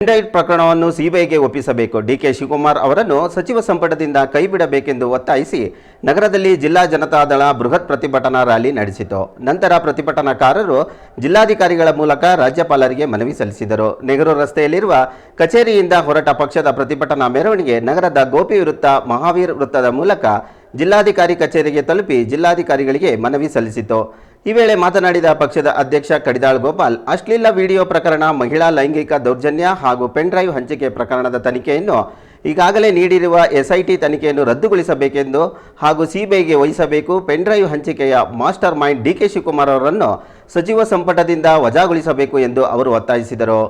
ಪೆಂಡೈಟ್ ಪ್ರಕರಣವನ್ನು ಸಿಬಿಐಗೆ ಒಪ್ಪಿಸಬೇಕು. ಡಿಕೆ ಶಿವಕುಮಾರ್ ಅವರನ್ನು ಸಚಿವ ಸಂಪುಟದಿಂದ ಕೈಬಿಡಬೇಕೆಂದು ಒತ್ತಾಯಿಸಿ ನಗರದಲ್ಲಿ ಜಿಲ್ಲಾ ಜನತಾದಳ ಬೃಹತ್ ಪ್ರತಿಭಟನಾ ರ್ಯಾಲಿ ನಡೆಸಿತು. ನಂತರ ಪ್ರತಿಭಟನಾಕಾರರು ಜಿಲ್ಲಾಧಿಕಾರಿಗಳ ಮೂಲಕ ರಾಜ್ಯಪಾಲರಿಗೆ ಮನವಿ ಸಲ್ಲಿಸಿದರು. ನೆಹರು ರಸ್ತೆಯಲ್ಲಿರುವ ಕಚೇರಿಯಿಂದ ಹೊರಟ ಪಕ್ಷದ ಪ್ರತಿಭಟನಾ ಮೆರವಣಿಗೆ ನಗರದ ಗೋಪಿ ವೃತ್ತ ಮಹಾವೀರ್ ವೃತ್ತದ ಮೂಲಕ ಜಿಲ್ಲಾಧಿಕಾರಿ ಕಚೇರಿಗೆ ತಲುಪಿ ಜಿಲ್ಲಾಧಿಕಾರಿಗಳಿಗೆ ಮನವಿ ಸಲ್ಲಿಸಿತು. ಈ ವೇಳೆ ಮಾತನಾಡಿದ ಪಕ್ಷದ ಅಧ್ಯಕ್ಷ ಕಡಿದಾಳ್ ಗೋಪಾಲ್, ಅಶ್ಲೀಲ ವಿಡಿಯೋ ಪ್ರಕರಣ, ಮಹಿಳಾ ಲೈಂಗಿಕ ದೌರ್ಜನ್ಯ ಹಾಗೂ ಪೆನ್ ಡ್ರೈವ್ ಹಂಚಿಕೆ ಪ್ರಕರಣದ ತನಿಖೆಯನ್ನು ಈಗಾಗಲೇ ನೀಡಿರುವ ಎಸ್ಐಟಿ ತನಿಖೆಯನ್ನು ರದ್ದುಗೊಳಿಸಬೇಕೆಂದು ಹಾಗೂ ಸಿಬಿಐಗೆ ವಹಿಸಬೇಕು ಪೆನ್ ಡ್ರೈವ್ ಹಂಚಿಕೆಯ ಮಾಸ್ಟರ್ ಮೈಂಡ್ ಡಿಕೆ ಶಿವಕುಮಾರ್ ಅವರನ್ನು ಸಚಿವ ಸಂಪುಟದಿಂದ ವಜಾಗೊಳಿಸಬೇಕು ಎಂದು ಅವರು ಒತ್ತಾಯಿಸಿದರು.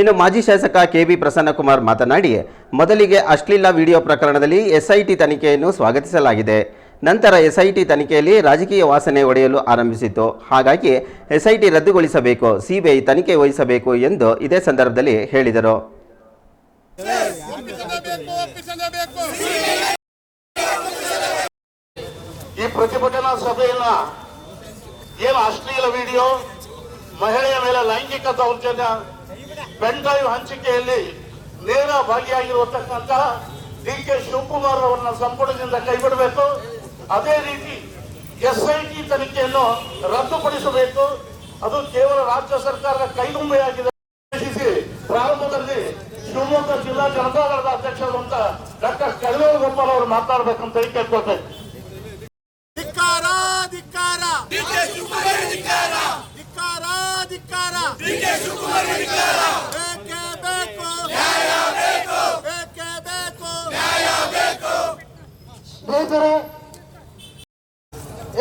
ಇನ್ನು ಮಾಜಿ ಶಾಸಕ ಕೆ ಬಿ ಪ್ರಸನ್ನಕುಮಾರ್ ಮಾತನಾಡಿ, ಮೊದಲಿಗೆ ಅಶ್ಲೀಲ ವಿಡಿಯೋ ಪ್ರಕರಣದಲ್ಲಿ ಎಸ್ಐಟಿ ತನಿಖೆಯನ್ನು ಸ್ವಾಗತಿಸಲಾಗಿದೆ. ನಂತರ ಎಸ್ಐಟಿ ತನಿಖೆಯಲ್ಲಿ ರಾಜಕೀಯ ವಾಸನೆ ಒಡೆಯಲು ಆರಂಭಿಸಿತು ಹಾಗಾಗಿ ಎಸ್ಐಟಿ ರದ್ದುಗೊಳಿಸಬೇಕು ಸಿಬಿಐ ತನಿಖೆ ವಹಿಸಬೇಕು ಎಂದು ಇದೇ ಸಂದರ್ಭದಲ್ಲಿ ಹೇಳಿದರು. ಈ ಪ್ರತಿಭಟನಾ ಸಭೆಯನ್ನ ಏನು ಅಶ್ಲೀಲ ವಿಡಿಯೋ, ಮಹಿಳೆಯ ಮೇಲೆ ಲೈಂಗಿಕ ದೌರ್ಜನ್ಯ ಪೆನ್ ಹಂಚಿಕೆಯಲ್ಲಿ ನೇರ ಭಾಗಿಯಾಗಿರುವಂತಹ ಡಿ ಕೆ ಶಿವಕುಮಾರ್ ಅವರನ್ನ ಸಂಪುಟದಿಂದ ಕೈಬಿಡಬೇಕು. ಅದೇ ರೀತಿ ಎಸ್ಐಟಿ ತನಿಖೆಯನ್ನು ರದ್ದುಪಡಿಸಬೇಕು. ಅದು ಕೇವಲ ರಾಜ್ಯ ಸರ್ಕಾರದ ಕೈಗೊಂಬೆಯಾಗಿದೆ ಪ್ರಾರಂಭದಲ್ಲಿ ಶಿವಮೊಗ್ಗ ಜಿಲ್ಲಾ ಅಧ್ಯಕ್ಷರು ಅಂತ ಡಾಕ್ಟರ್ ಕಲ್ಲೂರು ಗೋಪಾಲ್ ಅವರು ಮಾತಾಡ್ಬೇಕಂತ ಹೇಳಿ ಕೇಳ್ಕೊಳ್ತೇನೆ ಧಿಕ್ಕಾರ ಧಿಕ್ಕಾರ. ಧಿಕ್ಕಾರ. ಧಿಕ್ಕಾರ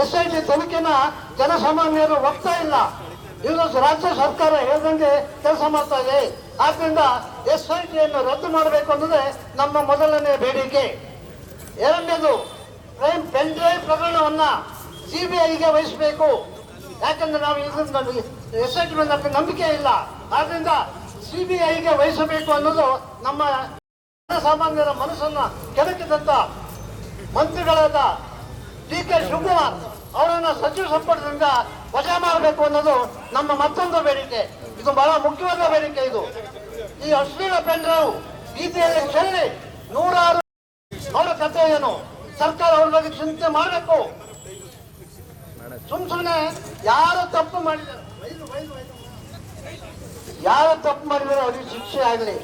ಎಸ್ ಐ ಟಿ ತನಿಖೆನ ಜನಸಾಮಾನ್ಯರು ಒಪ್ತಾ ಇಲ್ಲ. ಇದು ರಾಜ್ಯ ಸರ್ಕಾರ ಹೇಳ್ದಂಗೆ ಕೆಲಸ ಮಾಡ್ತಾ ಇದೆ. ಆದ್ರಿಂದ ಎಸ್ ಐ ಟಿಯನ್ನು ರದ್ದು ಮಾಡಬೇಕು ಅನ್ನೋದೇ ನಮ್ಮ ಮೊದಲನೇ ಬೇಡಿಕೆ. ಎರಡನೇದು ಟ್ರೈನ್ ಪೆನ್ ಡ್ರೈವ್ ಬಿ ಐಗೆ ವಹಿಸಬೇಕು. ಯಾಕಂದ್ರೆ ನಾವು ಇದರಿಂದ ಎಸ್ ಐ ಟಿ ಮೇಲೆ ನಂಬಿಕೆ ಇಲ್ಲ. ಆದ್ರಿಂದ ಐಗೆ ವಹಿಸಬೇಕು ಅನ್ನೋದು ನಮ್ಮ ಜನಸಾಮಾನ್ಯರ ಮನಸ್ಸನ್ನ ಕೆಣಕಿದಂತ ಮಂತ್ರಿಗಳಾದ ಡಿ ಕೆ ಶಿವಕುಮಾರ್ ಅವರನ್ನ ಸಚಿವ ಸಂಪುಟದಿಂದ ವಜಾ ಮಾಡಬೇಕು ಅನ್ನೋದು ನಮ್ಮ ಮತ್ತೊಂದು ಬೇಡಿಕೆ. ಇದು ಬಹಳ ಮುಖ್ಯವಾದ ಬೇಡಿಕೆ ಇದು. ಈ ಅಶ್ಲೀಲ ಪೆನ್ ಡ್ರೈವ್ ಬೀದಿಯಲ್ಲಿ ಚೆಲ್ಲಿ ನೂರಾರು ಅವರ ಕಥೆ ಏನು ಸರ್ಕಾರ ಅವ್ರ ಬಗ್ಗೆ ಚಿಂತೆ ಮಾಡಬೇಕು. ಸುಮ್ ಸುಮ್ಮನೆ ಯಾರು ತಪ್ಪು ಮಾಡಿದ್ದಾರೆ? ಯಾರು ತಪ್ಪು ಮಾಡಿದ್ರೆ ಅವ್ರಿಗೆ ಶಿಕ್ಷೆ ಆಗಲಿ.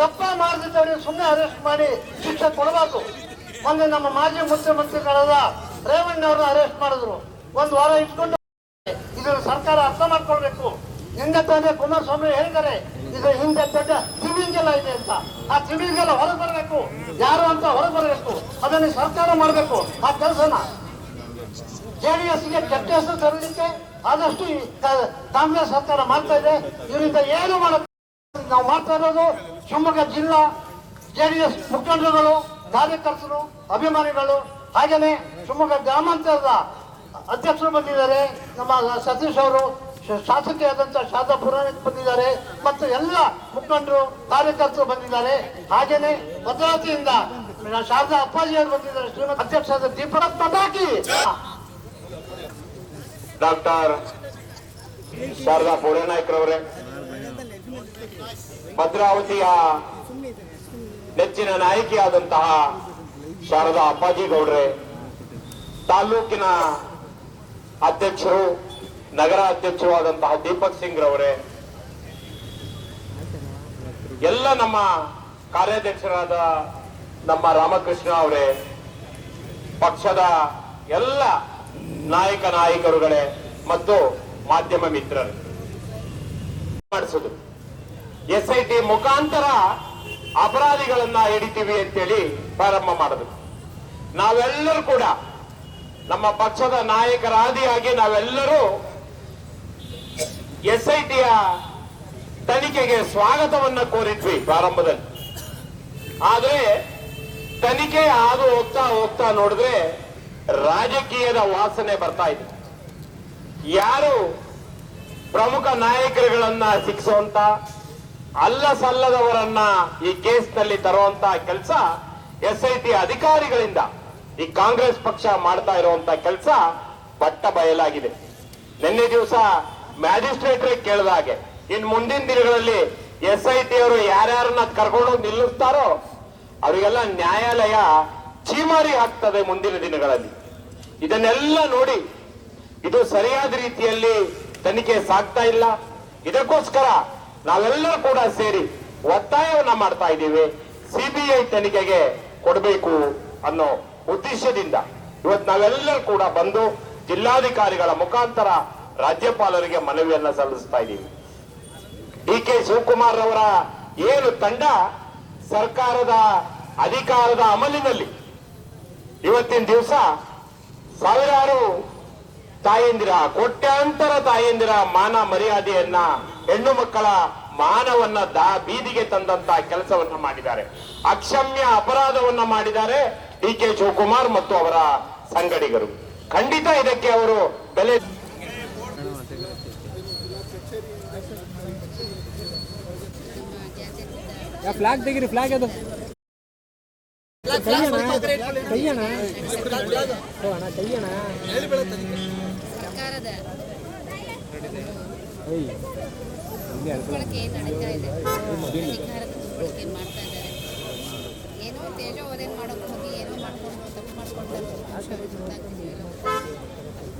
ತಪ್ಪ ಮಾಡಿದ್ದವ್ರಿಗೆ ಸುಮ್ಮನೆ ಅರೆಸ್ಟ್ ಮಾಡಿ ಶಿಕ್ಷೆ ಕೊಡಬಾರ್ದು. ಮೊನ್ನೆ ನಮ್ಮ ಮಾಜಿ ಮುಖ್ಯಮಂತ್ರಿಗಳಾದ ರೇವಣ್ಣ ಅವ್ರನ್ನ ಅರೆಸ್ಟ್ ಮಾಡಿದ್ರು. ಒಂದು ವಾರ ಇಟ್ಕೊಂಡು ಇದನ್ನ ಸರ್ಕಾರ ಅರ್ಥ ಮಾಡ್ಕೊಳ್ಬೇಕು. ಹಿಂದೆ ತಾನೇ ಕುಮಾರಸ್ವಾಮಿ ಹೇಳಿದ್ದಾರೆ, ಇದು ಹಿಂದೆ ದೊಡ್ಡ ತಿಮಿಂಗೆಲ್ಲ ಇದೆ ಅಂತ. ಆ ತಿಮಿಂಗೆಲ್ಲ ಹೊರಗೆ ಬರಬೇಕು. ಯಾರು ಅಂತ ಹೊರಗೆ ಬರಬೇಕು. ಅದನ್ನ ಸರ್ಕಾರ ಮಾಡಬೇಕು. ಆ ಕೆಲಸನ ಜೆಡಿಎಸ್ಗೆ ಕೆಟ್ಟ ಹೆಸರು ತರಲಿಕ್ಕೆ ಆದಷ್ಟು ಕಾಂಗ್ರೆಸ್ ಸರ್ಕಾರ ಮಾಡ್ತಾ ಇದೆ. ಇವರಿಂದ ಏನು ಮಾಡಬೇಕು ನಾವು ಮಾಡ್ತಾ ಇರೋದು ಶಿವಮೊಗ್ಗ ಜಿಲ್ಲಾ ಜೆಡಿಎಸ್ ಮುಖಂಡರುಗಳು, ಕಾರ್ಯಕರ್ತರು, ಅಭಿಮಾನಿಗಳು ಹಾಗೇನೆ ಶಿವಮೊಗ್ಗ ಗ್ರಾಮಾಂತರದ ಅಧ್ಯಕ್ಷರು ಬಂದಿದ್ದಾರೆ, ನಮ್ಮ ಸತೀಶ್ ಅವರು, ಶ- ಶಾಸಕಿಯಾದಂತ ಶಾರದಾ ಪುರಾಣಿಕ್ ಬಂದಿದ್ದಾರೆ, ಮತ್ತು ಎಲ್ಲ ಮುಖಂಡರು, ಕಾರ್ಯಕರ್ತರು ಬಂದಿದ್ದಾರೆ. ಹಾಗೇನೆ ಭದ್ರಾವತಿಯಿಂದ ಶಾರದಾ ಅಪ್ಪಾಜಿ ಅವರು ಬಂದಿದ್ದಾರೆ, ಶ್ರೀಮಂತ ಅಧ್ಯಕ್ಷರಾದ ದೀಪಕ್ ಪಟಾಕಿ. ಡಾಕ್ಟರ್ ಶಾರದಾ ಪೂರ್ಣನಾಯ್ಕರವರೇ ಭದ್ರಾವತಿಯ ನೆಚ್ಚಿನ ನಾಯಕಿಯಾದಂತಹ ಶಾರದಾ ಅಪ್ಪಾಜಿ ಗೌಡ್ರೆ, ತಾಲೂಕಿನ ಅಧ್ಯಕ್ಷರು, ನಗರ ಅಧ್ಯಕ್ಷರು ಆದಂತಹ ದೀಪಕ್ ಸಿಂಗ್ ರವರೇ, ಎಲ್ಲ ನಮ್ಮ ಕಾರ್ಯಾಧ್ಯಕ್ಷರಾದ ನಮ್ಮ ರಾಮಕೃಷ್ಣ ಅವರೇ, ಪಕ್ಷದ ಎಲ್ಲ ನಾಯಕ ನಾಯಕರುಗಳೇ ಮತ್ತು ಮಾಧ್ಯಮ ಮಿತ್ರರು. ಮಾಡಿಸುದು. ಎಸ್ ಐ ಟಿ ಮುಖಾಂತರ ಅಪರಾಧಿಗಳನ್ನ ಹಿಡಿತೀವಿ ಅಂತೇಳಿ ಪ್ರಾರಂಭ ಮಾಡಬೇಕು ನಾವೆಲ್ಲರೂ ಕೂಡ ನಮ್ಮ ಪಕ್ಷದ ನಾಯಕರಾದಿಯಾಗಿ ನಾವೆಲ್ಲರೂ ಎಸ್ ಐ ಟಿಯ ತನಿಖೆಗೆ ಸ್ವಾಗತವನ್ನ ಕೋರಿದ್ವಿ ಪ್ರಾರಂಭದಲ್ಲಿ. ಆದ್ರೆ ತನಿಖೆ ಹಾದು ಹೋಗ್ತಾ ಹೋಗ್ತಾ ನೋಡಿದ್ರೆ ರಾಜಕೀಯದ ವಾಸನೆ ಬರ್ತಾ ಇದೆ. ಯಾರು ಪ್ರಮುಖ ನಾಯಕರುಗಳನ್ನ ಶಿಕ್ಷುವಂತ ಅಲ್ಲ ಸಲ್ಲದವರನ್ನ ಈ ಕೇಸ್ನಲ್ಲಿ ತರುವಂತ ಕೆಲಸ ಎಸ್ ಐ ಟಿ ಅಧಿಕಾರಿಗಳಿಂದ, ಈ ಕಾಂಗ್ರೆಸ್ ಪಕ್ಷ ಮಾಡ್ತಾ ಇರುವಂತ ಕೆಲಸ ಬಟ್ಟ ಬಯಲಾಗಿದೆ. ನಿನ್ನೆ ದಿವಸ ಮ್ಯಾಜಿಸ್ಟ್ರೇಟ್ರೇ ಕೇಳಿದ ಹಾಗೆ, ಇನ್ ಮುಂದಿನ ದಿನಗಳಲ್ಲಿ ಎಸ್ ಐ ಟಿ ಅವರು ಯಾರ್ಯಾರನ್ನ ಕರ್ಕೊಂಡು ನಿಲ್ಲಿಸ್ತಾರೋ, ಅವರಿಗೆಲ್ಲ ನ್ಯಾಯಾಲಯ ಚೀಮಾರಿ ಹಾಕ್ತದೆ ಮುಂದಿನ ದಿನಗಳಲ್ಲಿ. ಇದನ್ನೆಲ್ಲ ನೋಡಿ, ಇದು ಸರಿಯಾದ ರೀತಿಯಲ್ಲಿ ತನಿಖೆ ಸಾಗ್ತಾ ಇಲ್ಲ. ಇದಕ್ಕೋಸ್ಕರ ನಾವೆಲ್ಲರೂ ಕೂಡ ಸೇರಿ ಒತ್ತಾಯವನ್ನ ಮಾಡ್ತಾ ಇದ್ದೀವಿ. ಸಿಬಿಐ ತನಿಖೆಗೆ ಕೊಡಬೇಕು ಅನ್ನೋ ಉದ್ದೇಶದಿಂದ ಇವತ್ತು ನಾವೆಲ್ಲರೂ ಕೂಡ ಬಂದು ಜಿಲ್ಲಾಧಿಕಾರಿಗಳ ಮುಖಾಂತರ ರಾಜ್ಯಪಾಲರಿಗೆ ಮನವಿಯನ್ನ ಸಲ್ಲಿಸ್ತಾ ಇದ್ದೀವಿ. ಡಿ ಕೆ ಶಿವಕುಮಾರ್ ಅವರ ಏನು ತಂಡ ಸರ್ಕಾರದ ಅಧಿಕಾರದ ಅಮಲಿನಲ್ಲಿ ಇವತ್ತಿನ ದಿವಸ ಸಾವಿರಾರು ತಾಯಂದಿರ, ಕೋಟ್ಯಾಂತರ ತಾಯಂದಿರ ಮಾನ ಮರ್ಯಾದೆಯನ್ನ ಹೆಣ್ಣು ಮಕ್ಕಳ ಮಾನವನ್ನ ದಾ ಬೀದಿಗೆ ತಂದಂತ ಕೆಲಸವನ್ನ ಮಾಡಿದ್ದಾರೆ. ಅಕ್ಷಮ್ಯ ಅಪರಾಧವನ್ನ ಮಾಡಿದ್ದಾರೆ ಡಿ ಕೆ ಶಿವಕುಮಾರ್ ಮತ್ತು ಅವರ ಸಂಗಡಿಗರು. ಖಂಡಿತ ಇದಕ್ಕೆ ಅವರು ಬೆಲೆ ಯಾ ಫ್ಲಾಗ್ ತೆಗಿರಿ ಫ್ಲಾಗ್ ಅದು. ಕೈಯಣ ಕೈಯಣ ಓ ಅಣ್ಣ ಕೈಯಣ ದುರ್ಬಳಕೆ ನಡೀತಾ ಇದೆ? ಅಧಿಕಾರದ ದುರ್ಬಳಕೆ ಮಾಡ್ತಾ ಇದ್ದಾರೆ? ಏನೋ ತೇಜೋವಧೆ ಮಾಡೋಕೆ ಹೋಗಿ, ಏನೋ ಮಾಡ್ಕೊಂಡು ತಪ್ಪು ಮಾಡ್ಕೊಳ್ತಾರೆ ತಪ್ಪು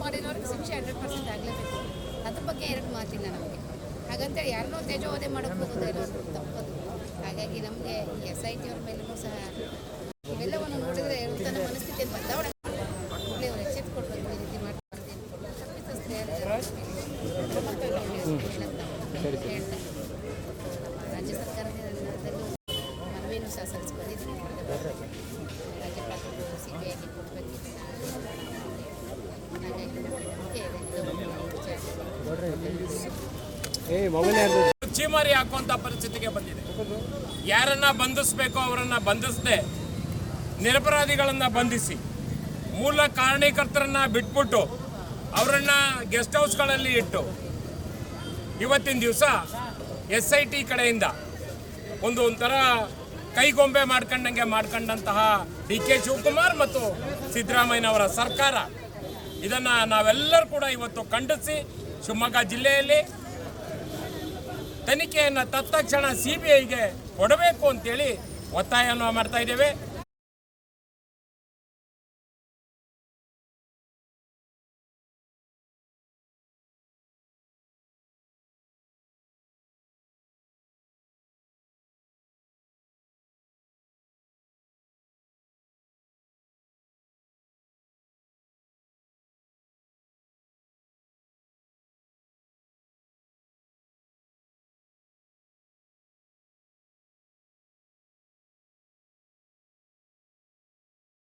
ಮಾಡಿರೋರಿಗೆ ಶಿಕ್ಷೆ ಹಂಡ್ರೆಡ್ ಪರ್ಸೆಂಟ್ ಆಗಲೇಬೇಕು. ಅದ್ರ ಬಗ್ಗೆ ಎರಡು ಮಾತಿಲ್ಲ ನಮಗೆ. ಹಾಗಂತೇಳಿ ಯಾರನ್ನೋ ತೇಜೋವಧೆ ಮಾಡೋಕೆ ಹೋಗೋದೇ ತಪ್ಪದು. ಹಾಗಾಗಿ ನಮಗೆ ಎಸ್ ಐ ಟಿ ಅವ್ರ ಮೇಲೂ ಸಹ ಚೀಮಾರಿ ಹಾಕುವಂತ ಪರಿಸ್ಥಿತಿಗೆ ಬಂದಿದೆ. ಯಾರನ್ನ ಬಂಧಿಸಬೇಕು ಅವರನ್ನ ಬಂಧಿಸದೆ ನಿರಪರಾಧಿಗಳನ್ನ ಬಂಧಿಸಿ ಮೂಲ ಕಾರಣೀಕರ್ತರನ್ನ ಬಿಟ್ಬಿಟ್ಟು ಅವರನ್ನ ಗೆಸ್ಟ್ ಹೌಸ್ಗಳಲ್ಲಿ ಇಟ್ಟು ಇವತ್ತಿನ ದಿವಸ ಎಸ್ ಐ ಟಿ ಕಡೆಯಿಂದ ಒಂದು ಒಂಥರ ಕೈಗೊಂಬೆ ಮಾಡ್ಕೊಂಡಂಗೆ ಮಾಡ್ಕೊಂಡಂತಹ ಡಿ ಕೆ ಶಿವಕುಮಾರ್ ಮತ್ತು ಸಿದ್ದರಾಮಯ್ಯನವರ ಸರ್ಕಾರ ಇದನ್ನ ನಾವೆಲ್ಲರೂ ಕೂಡ ಇವತ್ತು ಖಂಡಿಸಿ ಶಿವಮೊಗ್ಗ ಜಿಲ್ಲೆಯಲ್ಲಿ ತನಿಖೆಯನ್ನು ತತ್ತಕ್ಷಣ ಸಿ ಬಿ ಐಗೆ ಕೊಡಬೇಕು ಅಂತೇಳಿ ಒತ್ತಾಯವನ್ನು ಮಾಡ್ತಾ ಇದ್ದೇವೆ.